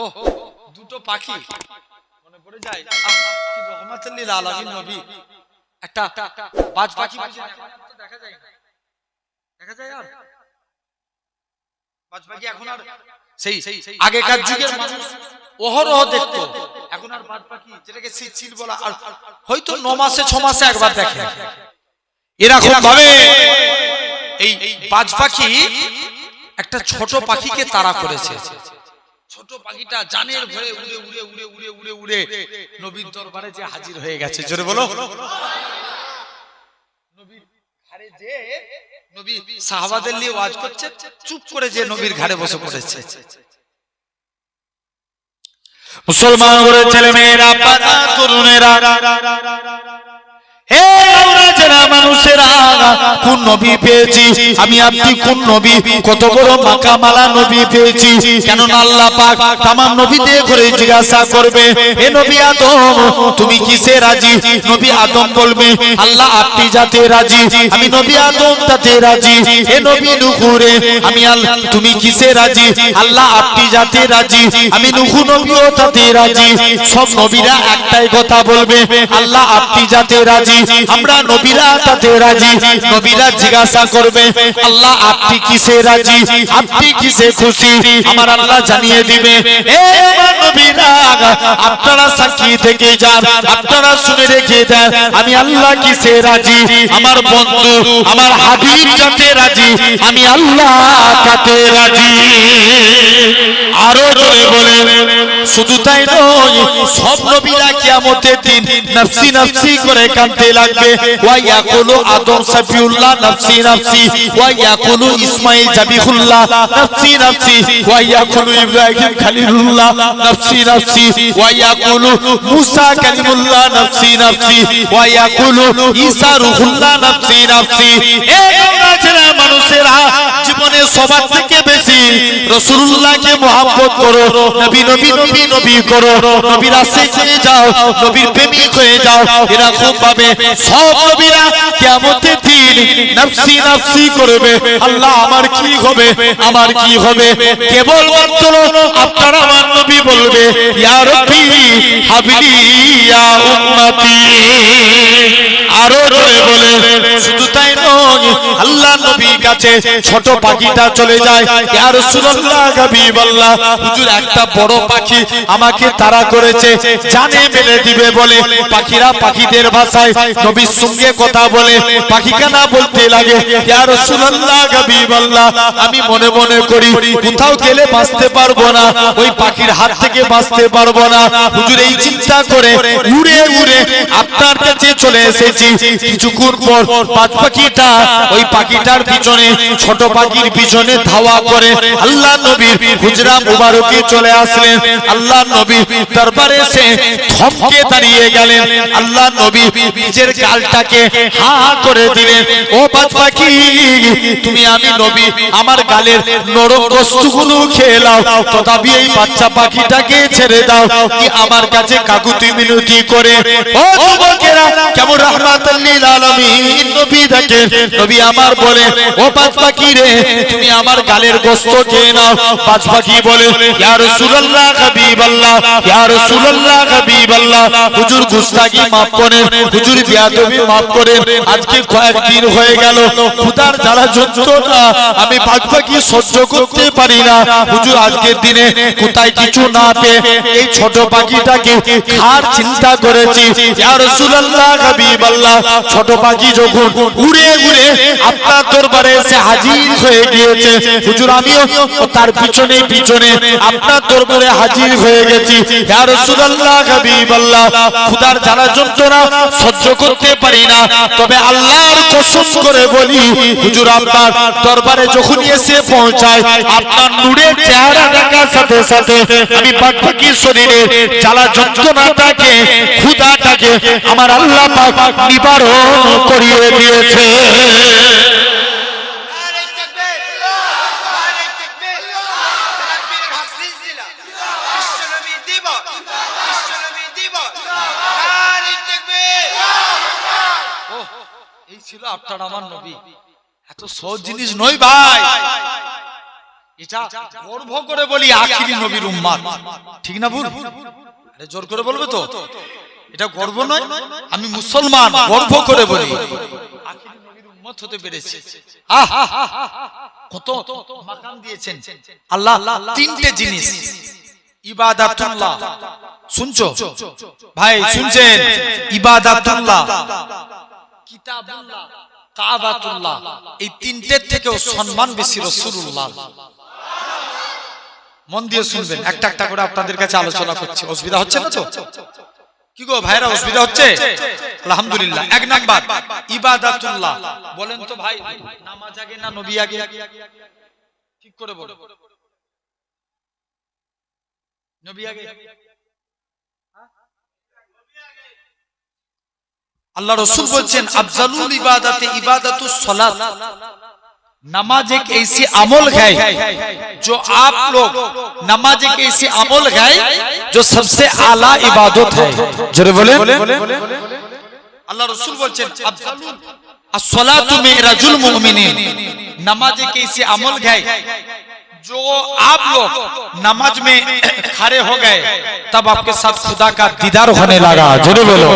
ও দুটো পাখি। মনে পড়ে যায়? কি রহমাতুল লিল আলামিন নবী। একটা বাজ পাখি দেখা যায় না। দেখা যায় আর? বাজ পাখি এখন আর সেই আগেকার যুগের মানুষ অহরহ দেখতো। এখন আর বাজ পাখি যেটাকে বলা আর হয়তো ন মাসে ছ মাসে একবার দেখে। এরকম ভাবে এই বাজ পাখি একটা ছোট পাখিকে তাড়া করেছে। ছোট পাখিটা জানের ভয়ে উড়ে উড়ে উড়ে উড়ে উড়ে উড়ে নবীর দরবারে যে হাজির হয়ে গেছে। জোরে বলো। মুসলমান ছেলে মেয়েরা তরুণেরা, হে যারা মানুষেরা, কোন নবী পেয়েছি? আমি আপনি কোন নবী? কত বড় নবী পেয়েছি। আল্লাহ পাক তামাম করে জিজ্ঞাসা করবে নবী আদম, তুমি কিসে রাজি? নবী আদম বলবে, আল্লাহ আপনি যাতে রাজি, আমি নবী আদম তাতে রাজি। নবী নুকুরে আমি তুমি কিসে রাজি? আল্লাহ আপনি যাতে রাজি, আমি নুহু নবীও তাতে রাজি। সব নবীরা একটাই কথা বলবে, আল্লাহ আপনি যাতে রাজি, আমরা নবীরা তাতে রাজি নবীরা জিজ্ঞাসা করবে, আল্লাহ, আপনি কিসে রাজি? আপনি কিসে খুশি? আমার আল্লাহ জানিয়ে দিবে আপনারা সাক্ষী থেকে যান, আপনারা শুনে রেখে দেন, আমি আল্লাহ কিসে রাজি? আমার বন্ধু, আমার হাবিব যাতে রাজি? আমি আল্লাহ তাতে রাজি? আরও বলে শুধু তাই নয় সব নবীরা কিয়ামতের দিন নফসি নফসি করে কাঁদতে লাগবে। ওয়া ইয়াকুলু আদম সাফিউল্লাহ, নফসি নফসি। ওয়া ইয়াকুলু ইসমাঈল জাবিহুল্লাহ, নফসি নফসি। ওয়া ইয়াকুলু ইব্রাহিম খলিলুল্লাহ, নফসি নফসি। ওয়া ইয়াকুলু মুসা কালিমুল্লাহ, নফসি নফসি। ওয়া ইয়াকুলু ঈসা রুহুল্লাহ, নফসি নফসি। এ তোমরা যারা মানুষেরা জীবনে সবার থেকে বেশি রসুল্লাহকে মহাব্বত করো, নবী নবী নবী নবী করো। নবীর আশিক হয়ে যাও, নবীর প্রেমিক হয়ে যাও। এরকম ভাবে সব নবীরা কিয়ামতের দিন নফসি নফসি করবে। আল্লাহ, আমার কি হবে? আমার কি হবে? কেবল মাত্র আপনার আমার নবী বলবে, ইয়া রব্বি হাবলি ইয়া উম্মতি। আরও বলে, শুধু তাই নয়, আল্লাহ নবীর কাছে ছোট পাখিটা চলে যায়। একটা বড় পাখি আমাকে তাড়া করেছে, জানে মেলে দিবে বলে। পাখিরা পাখিদের ভাষায় নবীর সঙ্গে কথা বলে। পাখি কানা বলতে লাগে আমি মনে মনে করি, কোথাও গেলে বাঁচতে পারব না, ওই পাখির হাত থেকে বাঁচতে পারব না। হুজুর এই চিন্তা করে উড়ে উড়ে আপনার কাছে চলে এসেছি। কিছুক্ষণ পর পাঁচ পাখিটা ওই পাখিটার পিছনে ছোট পাখির পিছনে ধাওয়া করে আল্লাহ নবীর হুজরা মুবারকে চলে আসলেন। আল্লাহ নবী দরবারে এসে থমকে দাঁড়িয়ে গেলেন। আল্লাহ নবী নিজের গালটাকে হা হা করে দিলেন। ও পাখি তুমি আমি নবী, আমার গালের নরম বস্তুগুলো খেয়ে নাও। তথাপি এই বাচ্চা পাখিটাকে ছেড়ে দাও, কি আমার কাছে কাকুতি মিনতি করে? ও যুবকেরা, কেমন রহমাতুল্লিল আলামিন। নবী দেখেন, নবী আমার বলে, ও পাখি রে তুমি আমার গালের গোস্ত খেয়ে নাও। পাঁচ পাখি বলে ইয়া রাসূলুল্লাহ আমি সহ্য করতে পারি না। হুজুর, আজকের দিনে কোথায় কিছু না পেয়ে এই ছোট পাখিটাকে চিন্তা করেছি। ছোট পাখি যখন উড়ে উড়ে আপনার দরবারে হাজির হয়ে গিয়েছে। হুজুর, আমিও তার পিছনে পিছনে আপনার দরবারে হাজির হয়ে গেছি ইয়া রাসূলুল্লাহ, হাবিবাল্লাহ, খুদার জ্বালা যন্ত্রণা সহ্য করতে পারি না। তবে আল্লাহর কসম করে বলি, হুজুর আপনার দরবারে যখনই এসে পৌঁছায়, আপনার নূরের চেহারা দেখার সাথে সাথে আমি পাখি শরীরে জ্বালা যন্ত্রণাটাকে, ক্ষুধাটাকে আমার আল্লাহ পাক নিবারণ করিয়ে দিয়েছে আরে তাকবীর আরে তাকবীর তাকবীর হক সিলসিলা বিশ্বনবী দিব বিশ্বনবী দিব আরে তাকবীর ও এই ছিল আপনার আমার নবী। এত সহজ জিনিস নয় ভাই। এটা গর্ব করে বলি আখিরি নবীর উম্মাদ। ঠিক না ভুল? আরে জোর করে বলবে তো? এটা গর্ব নয়? আমি মুসলমান গর্ব করে বলি। হতে পেরেছি। কত মাকাম দিয়েছেন। আল্লাহ তিনটে জিনিস। ইবাদাতুল্লাহ। শুনছো? ভাই শুনছেন? ইবাদাতুল্লাহ। কিতাবুল্লাহ, কাবাতুল্লাহ, এই তিনটের থেকেও সম্মান বেশি রসুল্লাহ মন দিয়ে শুনবেন, একটা একটা করে আপনাদের কাছে আলোচনা করছি। অসুবিধা হচ্ছে না তো? কি গো ভাইরা অসুবিধা হচ্ছে? আলহামদুলিল্লাহ, এক নাম্বার, ইবাদাতুল্লাহ। বলেন তো ভাই, নামাজ আগে না নবী আগে? ঠিক করে বলো নবী আগে? আল্লাহ রসুল বলছেন আফজালুল ইবাদাতে ইবাদাতু সলাত नमाज एक ऐसी अमल है जो आप लोग नमाज एक ऐसी अमल है जो सबसे आला इबादत है जरूर बोले अल्लाह रसूल बोलছেন আসসালাতু মিরাজুল মুমিনিন নামাজ এক ऐसी अमल है जो आप लोग नमाज में खड़े हो गए तब आपके साथ खुदा का दीदार होने लगा जरूर बोलो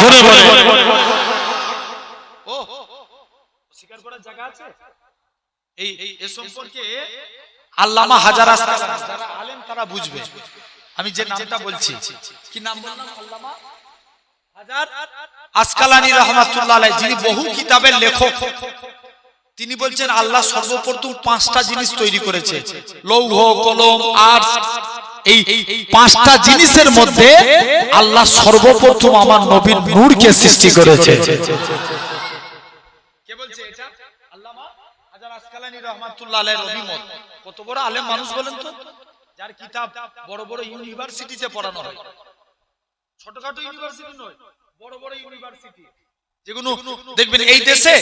জোরে বলে। ও স্বীকার করার জায়গা আছে? এই এ সম্পর্কে আল্লামা হাজার যারা আলেম তারা বুঝবে। আমি যে নামটা বলছি কি নাম বললাম? আল্লামা হাজার আসকালানি রহমাতুল্লাহ আলাইহি যিনি বহু কিতাবের লেখক। তিনি বলছেন আল্লাহ সর্বপ্রথম পাঁচটা জিনিস তৈরি করেছে। লৌহ কলম আর্টস এই পাঁচটা জিনিসের মধ্যে আল্লাহ সর্বপ্রথম আমার নবীর নূরকে সৃষ্টি করেছে। যেগুলো দেখবেন এই দেশে,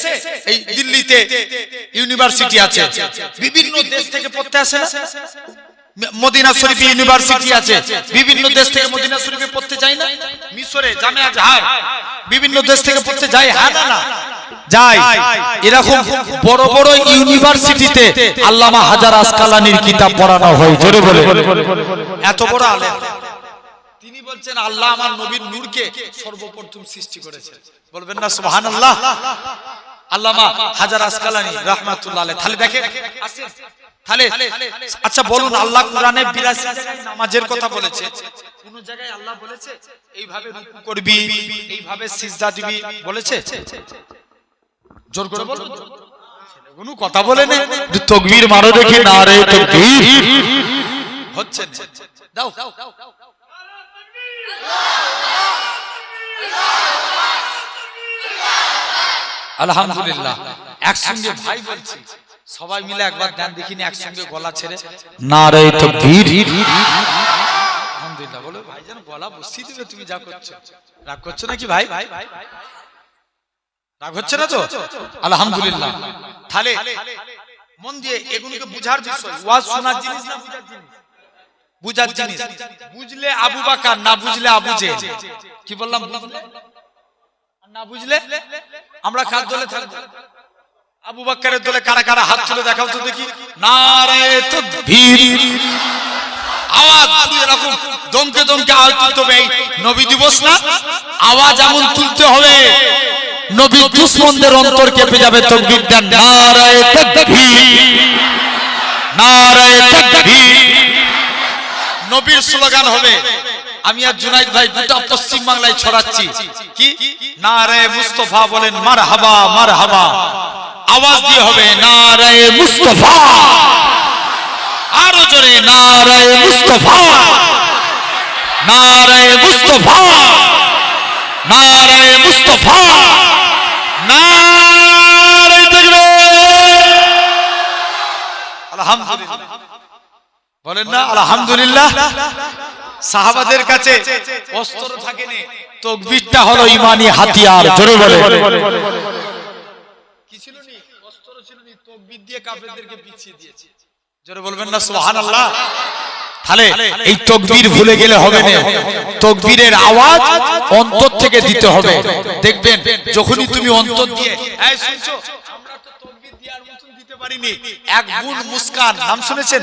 এই দিল্লিতে ইউনিভার্সিটি আছে। বিভিন্ন দেশ থেকে পড়তে আসে মদিনা শরীফ ইউনিভার্সিটি আছে। বিভিন্ন দেশ থেকে মদিনা শরীফে পড়তে যায় না? মিশরে জামিয়া জাহার বিভিন্ন দেশ থেকে পড়তে যায় হ্যাঁ না না যায়। এরকম বড় বড় ইউনিভার্সিটিতে আল্লামা হাজার আসকালানির কিতাব পড়ানো হয়। জোরে বলে। এত বড় আলেম। তিনি বলছেন আল্লাহ আমার নবীর নূরকে সর্বপ্রথম সৃষ্টি করেছে বলবেন না সুবহানাল্লাহ। আল্লামা হাজার আসকালানি রাহমাতুল্লাহ আলাইহি। তাহলে দেখেন তাহলে আচ্ছা বলুন আল্লাহ কোরআনে 82 জায়গায় নামাজের কথা বলেছে। কোন জায়গায় আল্লাহ বলেছে এইভাবে রুকু করবি এইভাবে সিজদা দিবি বলেছে? জোর করে বলুন কোনো কথা বলে না তকবীর মারো দেখি না রে তকবীর। হচ্ছে না। দাও। আলহামদুলিল্লাহ। একসঙ্গে ভাই বলছি। সবাই মিলে একবার গান দেখিনি একসঙ্গে গলা ছেড়ে। না রে তকবীর আলহামদুলিল্লাহ বলো ভাই যেন গলা বসিয়ে দিবে তুমি যা করছ। রাগ করছ নাকি ভাই? রাগ হচ্ছে না তো? আলহামদুলিল্লাহ। তাহলে মন দিয়ে এগুলোকে বুঝার বিষয় ওয়াজ শোনার জিনিস না বুঝার জিনিস? বুঝার জিনিস। বুঝলে আবু বাকার না বুঝলে আবু জেহেল। কি বললাম? বুঝলে না বুঝলে? আমরা কার দলে থাকব? আবু বাক্কারের দলে কারা কারা হাত তুলে দেখাও তো দেখি। নারায়ে আওয়াজ তুলতে হবে। নবী এমন তুলতে হবে। নবী দুশ্মনদের অন্তর কেঁপে যাবে নবীর স্লোগান হবে আমি আর জুনাইদ ভাই দুটা পশ্চিম বাংলায় ছড়াচ্ছি। কি? না রে মুস্তফা বলেন মার হাবা মার হাবা আওয়াজ দিয়ে হবে, না রে মুস্তফা। আরও জোরে, না রে মুস্তফা। না রে মুস্তফা। না রে মুস্তফা। না আলহামদুলিল্লাহ। বলেন না, আলহামদুলিল্লাহ। সাহাবাদের কাছে অস্ত্র থাকেনি। তকবীরটা হলো ইমানি হাতিয়ার। জোরে বলে। কি ছিল নি? অস্ত্র ছিল নি। তকবীর দিয়ে কাফেরদেরকে পিছিয়ে দিয়েছে। জোরে বলবেন না সুবহানাল্লাহ। তাহলে এই তকবীর ভুলে গেলে হবে না। তকবীরের আওয়াজ অন্তর থেকে দিতে হবে। দেখবেন যখনই তুমি অন্তর দিয়ে এই শুনছো? আমরা তো তকবীর দেওয়ার মতন দিতে পারিনি। এক গুণ মুস্কান। নাম শুনেছেন?